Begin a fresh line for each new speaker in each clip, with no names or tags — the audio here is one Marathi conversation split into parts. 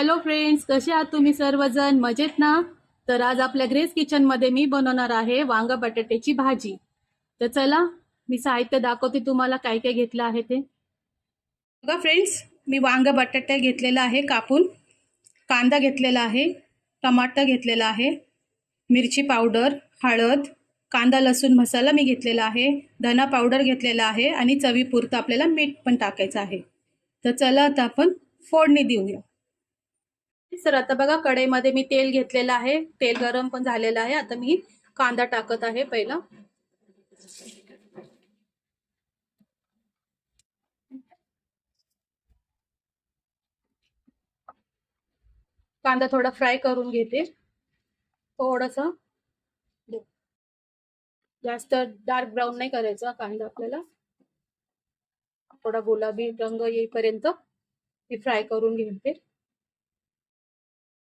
हॅलो फ्रेंड्स कसे आहात तुम्ही सर्वजण? मजेत ना? तर आज आपल्या ग्रेस किचनमध्ये मी बनवणार आहे वांग बटाट्याची भाजी. तर चला मी साहित्य दाखवते तुम्हाला काय काय घेतलं आहे ते. बघा फ्रेंड्स मी वांग बटाटे घेतलेला आहे कापून. कांदा घेतलेला आहे टमाटर घेतलेला आहे मिरची पावडर हळद कांदा लसूण मसाला मी घेतलेला आहे धना पावडर घेतलेला आहे आणि चवीपुरतं आपल्याला मीठ पण टाकायचं आहे. तर चला आता आपण फोडणी देऊया. सर आता बघा कढईमध्ये मी तेल घेतलेलं आहे. तेल गरम पण झालेलं आहे. आता मी कांदा टाकत आहे पहिला. कांदा थोडा फ्राय करून घेते. थोडस. जास्त डार्क ब्राऊन नाही करायचा कांदा आपल्याला. थोडा गुलाबी रंग येईपर्यंत मी फ्राय करून घेते.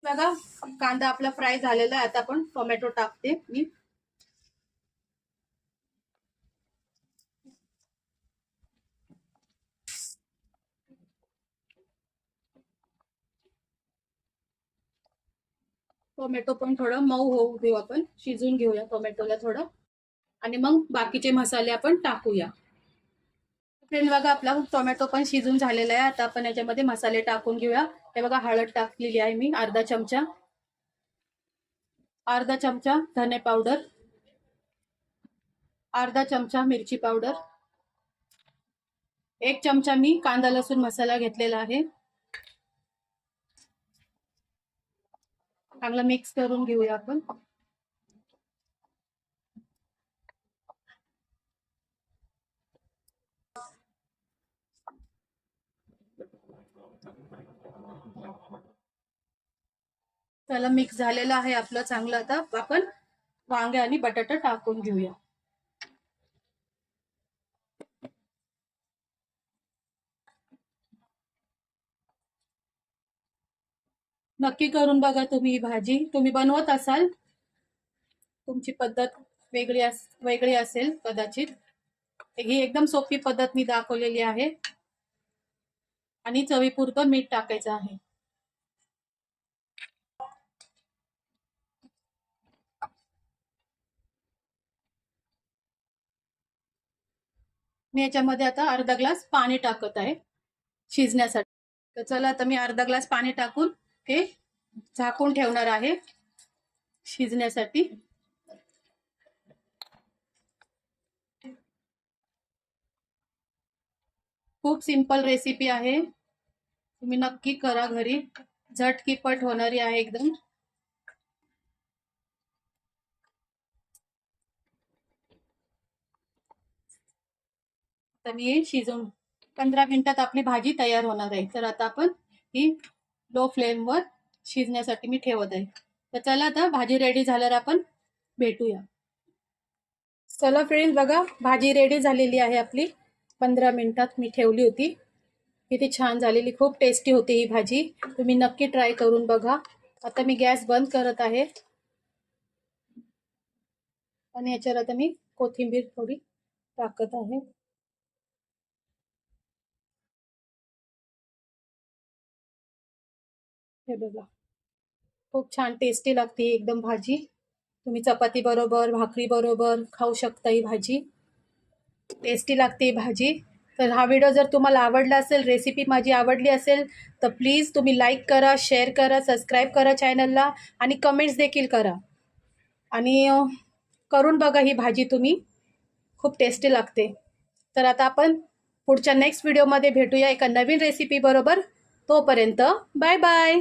बघा कांदा आपला फ्राय झालेला आहे. आता आपण टोमॅटो टाकते मी. टोमॅटो पण थोडं मऊ होऊ देऊ आपण. शिजून घेऊया टोमॅटोला थोडं. आणि मग बाकीचे मसाले आपण टाकूया. फ्रेंड बघा आपला टोमॅटो पण शिजून झालेला आहे. आता आपण याच्यामध्ये मसाले टाकून घेऊया. हे बघा हळद टाकलेली आहे मी अर्धा चमचा. अर्धा चमचा धने पावडर. अर्धा चमचा मिरची पावडर. एक चमचा मी कांदा लसूण मसाला घेतलेला आहे. चांगला मिक्स करून घेऊया आपण. त्याला मिक्स झालेलं आहे आपलं चांगलं आता. आपण वांगे आणि बटाटा टाकून घेऊया. नक्की करून बघा तुम्ही ही भाजी. तुम्ही बनवत असाल तुमची पद्धत वेगळी अस वेगळी असेल कदाचित. ही एकदम सोपी पद्धत मी दाखवलेली आहे. आणि चवीपुरतं मीठ टाकायचं आहे. मी याच्यामध्ये आता अर्धा ग्लास पाणी टाकत आहे शिजण्यासाठी. तर चला आता मी अर्धा ग्लास पाणी टाकून हे झाकून ठेवणार आहे शिजण्यासाठी. खूप सिंपल रेसिपी आहे. तुम्ही नक्की करा घरी. झटकीपट होणारी आहे एकदम. तर मी शिजवून पंधरा मिनिटात आपली भाजी तयार होणार आहे. तर आता आपण ही लो फ्लेमवर शिजण्यासाठी मी ठेवत आहे. तर चला आता भाजी रेडी झाल्यावर आपण भेटूया. चला फ्रेंड बघा भाजी रेडी झालेली आहे आपली. पंधरा मिनिटात मी ठेवली होती. किती छान झालेली खूप टेस्टी होती ही भाजी. तुम्ही नक्की ट्राय करून बघा. आता मी गॅस बंद करत आहे. आणि याच्यावर आता मी कोथिंबीर थोडी टाकत आहे. हे बघा. खूप छान टेस्टी लागते एकदम भाजी. तुम्ही चपाती बरोबर भाकरी बरोबर खाऊ शकता ही भाजी. टेस्टी लागते ही भाजी. तर हा व्हिडिओ जर तुम्हाला आवडला असेल रेसिपी माझी आवडली असेल तर प्लीज तुम्ही लाईक करा शेअर करा सबस्क्राईब करा चॅनलला आणि कमेंट्स देखील करा. आणि करून बघा ही भाजी तुम्ही. खूप टेस्टी लागते. तर आता आपण पुढच्या नेक्स्ट व्हिडिओमध्ये भेटूया एका नवीन रेसिपी बरोबर. तोपर्यंत बाय बाय